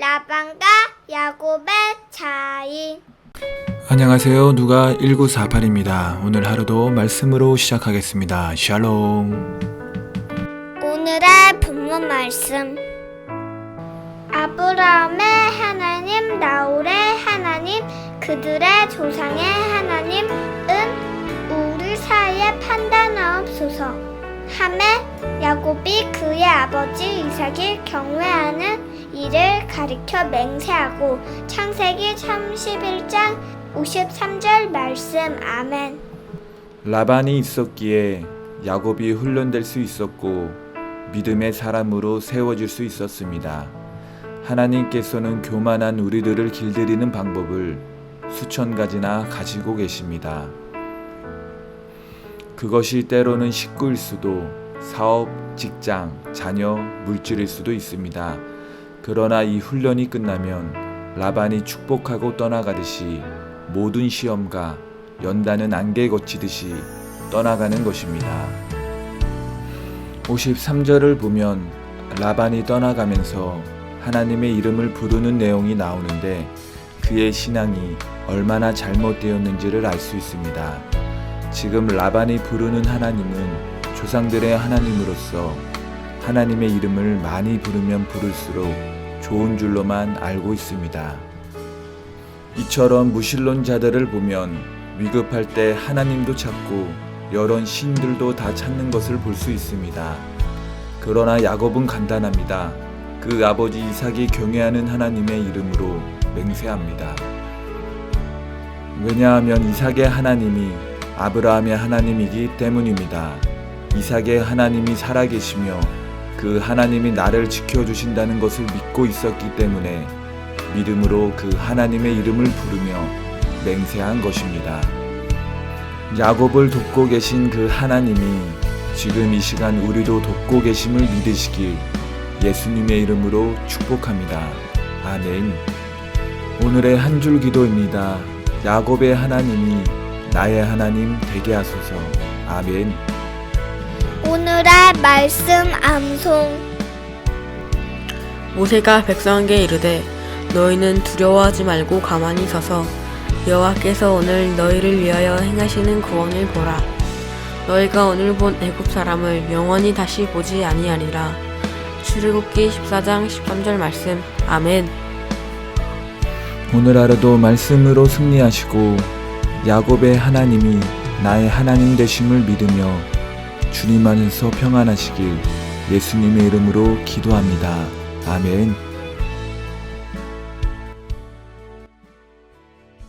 라반과 야곱의 차이. 안녕하세요. 누가 1948입니다. 오늘 하루도 말씀으로 시작하겠습니다. 샬롬. 오늘의 본문 말씀. 아브라함의 하나님, 나홀의 하나님, 그들의 조상의 하나님은 우리 사이에 판단하옵소서. 함에 야곱이 그의 아버지 이삭이 경외하는 가리켜 맹세하고 창세기 31장 53절 말씀 아멘. 라반이 있었기에 야곱이 훈련될 수 있었고 믿음의 사람으로 세워질 수 있었습니다. 하나님께서는 교만한 우리들을 길들이는 방법을 수천 가지나 가지고 계십니다. 그것이 때로는 식구일 수도 사업, 직장, 자녀, 물질일 수도 있습니다. 그러나 이 훈련이 끝나면 라반이 축복하고 떠나가듯이 모든 시험과 연단은 안개 거치듯이 떠나가는 것입니다. 53절을 보면 라반이 떠나가면서 하나님의 이름을 부르는 내용이 나오는데 그의 신앙이 얼마나 잘못되었는지를 알 수 있습니다. 지금 라반이 부르는 하나님은 조상들의 하나님으로서 하나님의 이름을 많이 부르면 부를수록 좋은 줄로만 알고 있습니다. 이처럼 무신론자들을 보면 위급할 때 하나님도 찾고 여러 신들도 다 찾는 것을 볼 수 있습니다. 그러나 야곱은 간단합니다. 그 아버지 이삭이 경외하는 하나님의 이름으로 맹세합니다. 왜냐하면 이삭의 하나님이 아브라함의 하나님이기 때문입니다. 이삭의 하나님이 살아계시며 그 하나님이 나를 지켜주신다는 것을 믿고 있었기 때문에 믿음으로 그 하나님의 이름을 부르며 맹세한 것입니다. 야곱을 돕고 계신 그 하나님이 지금 이 시간 우리도 돕고 계심을 믿으시길 예수님의 이름으로 축복합니다. 아멘. 오늘의 한 줄 기도입니다. 야곱의 하나님이 나의 하나님 되게 하소서. 아멘. 말씀 암송. 모세가 백성에게 이르되 너희는 두려워하지 말고 가만히 서서 여호와께서 오늘 너희를 위하여 행하시는 구원을 보라. 너희가 오늘 본 애굽 사람을 영원히 다시 보지 아니하리라. 출애굽기 14장 13절 말씀. 아멘. 오늘 하루도 말씀으로 승리하시고 야곱의 하나님이 나의 하나님 되심을 믿으며 주님 안에서 평안하시길 예수님의 이름으로 기도합니다. 아멘.